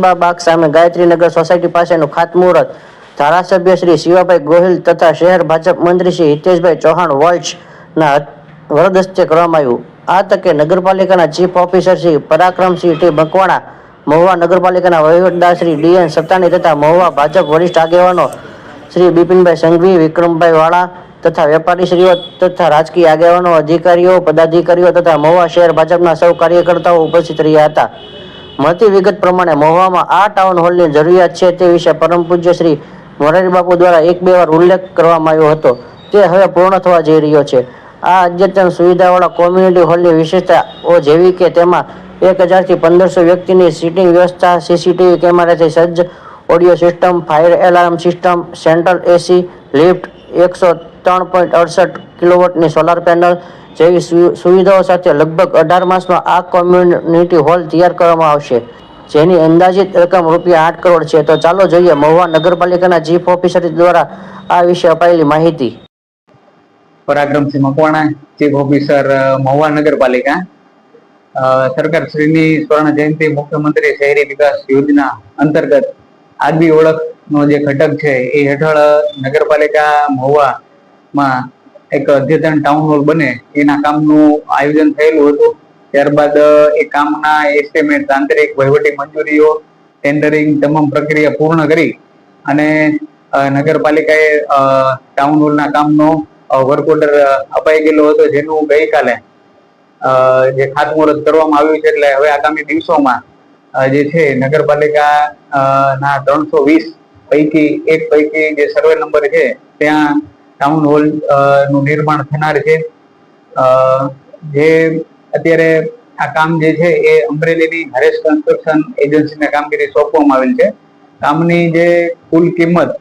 બાગ સામે ગાયત્રીનગર સોસાયટી પાસેનું ખાતમુહૂર્ત. ધારાસભ્ય શ્રી શિવાભાઈ ગોહિલ તથા શહેર ભાજપ મંત્રી શ્રી હિતેશભાઈ ચૌહાણ વોલ્ચના વરદસ્તે કરવામાં આવ્યું. આ તકે નગરપાલિકાના chief officer Shri Parakramsinh T. Makwana, Mahuva નગરપાલિકાના વહીવટદાર શ્રી ડીએન સત્તાની તથા મહુવા ભાજપ વરિષ્ઠ આગેવાનો શ્રી બિપિનભાઈ સંઘવી, વિક્રમભાઈ વાળા તથા વેપારીશ્રીઓ તથા રાજકીય આગેવાનો, અધિકારીઓ, પદાધિકારીઓ તથા મહુવા શહેર ભાજપના સૌ કાર્યકર્તાઓ ઉપસ્થિત રહ્યા હતા. મળતી વિગત પ્રમાણે મહુવામાં આ ટાઉન હોલની જરૂરિયાત છે તે વિશે પરમ પૂજ્ય શ્રી મોરારી દ્વારા એક બે વાર ઉલ્લેખ કરવામાં આવ્યો હતો. તે હવે પૂર્ણ થવા જઈ રહ્યો છે. આ અદ્યતન સુવિધાવાળા કોમ્યુનિટી હોલની વિશેષતાઓ જેવી કે તેમાં એક હજારથી પંદરસો વ્યક્તિની સીટિંગ વ્યવસ્થા સીસીટીવી કેમેરાથી સજ્જ audio system fire alarm system central AC lift એકસો ત્રણ પોઈન્ટ અડસઠ કિલોવોટની સોલાર પેનલ જેવી સુવિધાઓ સાથે લગભગ અઢાર માસમાં આ કોમ્યુનિટી હોલ તૈયાર કરવામાં આવશે. જેની અંદાજિત રકમ રૂપિયા આઠ કરોડ છે. તો ચાલો જોઈએ મહુવા નગરપાલિકાના ચીફ ઓફિસર દ્વારા આ વિશે અપાયેલી માહિતી. પરાક્રમસિંહ મકવાણા ચીફ ઓફિસર મહુવા નગરપાલિકા. સરકાર શ્રીની સ્વર્ણ જયંતિ મુખ્યમંત્રી શહેરી વિકાસ યોજના અંતર્ગત આગવી ઓળખનો જે ઘટક છે, એ હેઠળ નગરપાલિકા મહુવામાં એક અદ્યતન ટાઉન હોલ બને. એના કામનું આયોજન થયેલું હતું. ત્યારબાદ એ કામના એસ્ટિમેટ તાંત્રિક, વહીવટી મંજૂરીઓ ટેન્ડરિંગ તમામ પ્રક્રિયા પૂર્ણ કરી અને નગરપાલિકાએ ટાઉન હોલના કામનો વર્ક ઓર્ડર અપાઈ ગયેલો હતો. જેનું ગઈકાલે જે ખાતમુહૂર્ત કરવામાં આવ્યું છે, એટલે હવે આગામી દિવસોમાં જે છે, નગરપાલિકા ના ત્રણસો વીસ પૈકી, એક પૈકી જે સર્વે નંબર છે, ત્યાં ટાઉન હોલનું નિર્માણ થનાર છે. જે અત્યારે આ કામ જે છે એ અમરેલીની હરેશ કન્સ્ટ્રક્શન એજન્સીને કામગીરી સોંપવામાં આવેલ છે. કામની જે કુલ કિંમત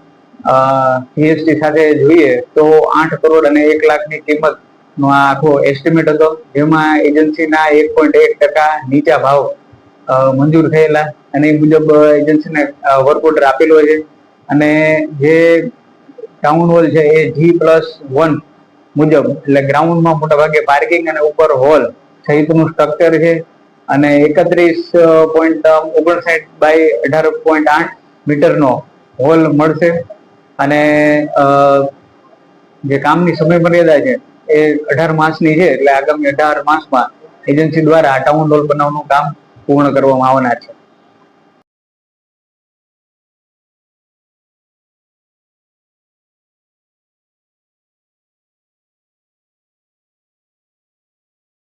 જીએસટી સાથે જોઈએ તો આઠ કરોડ અને એક લાખની કિંમત નો આ આખો એસ્ટિમેટ હતો. જેમાં એજન્સીના એક પોઈન્ટ એક ટકા નીચા ભાવ મંજૂર થયેલા અને એ મુજબ એજન્સીને વર્ક ઓર્ડર આપેલો છે. અને જે ટાઉન હોલ છે એ જી પ્લસ વન મુજબ. એટલે ગ્રાઉન્ડમાં મોટા ભાગે પાર્કિંગ અને ઉપર હોલ સહિતનું સ્ટ્રક્ચર છે અને એકત્રીસ પોઈન્ટ ઓગણસાઠ બાય અઢાર પોઈન્ટ આઠ મીટરનો હોલ મળશે. અને જે કામની સમય મર્યાદા છે એ અઢાર માસની છે. એટલે આગામી અઢાર માસમાં એજન્સી દ્વારા આ ટાઉન હોલ બનાવવાનું કામ પૂર્ણ કરવામાં આવનાર છે.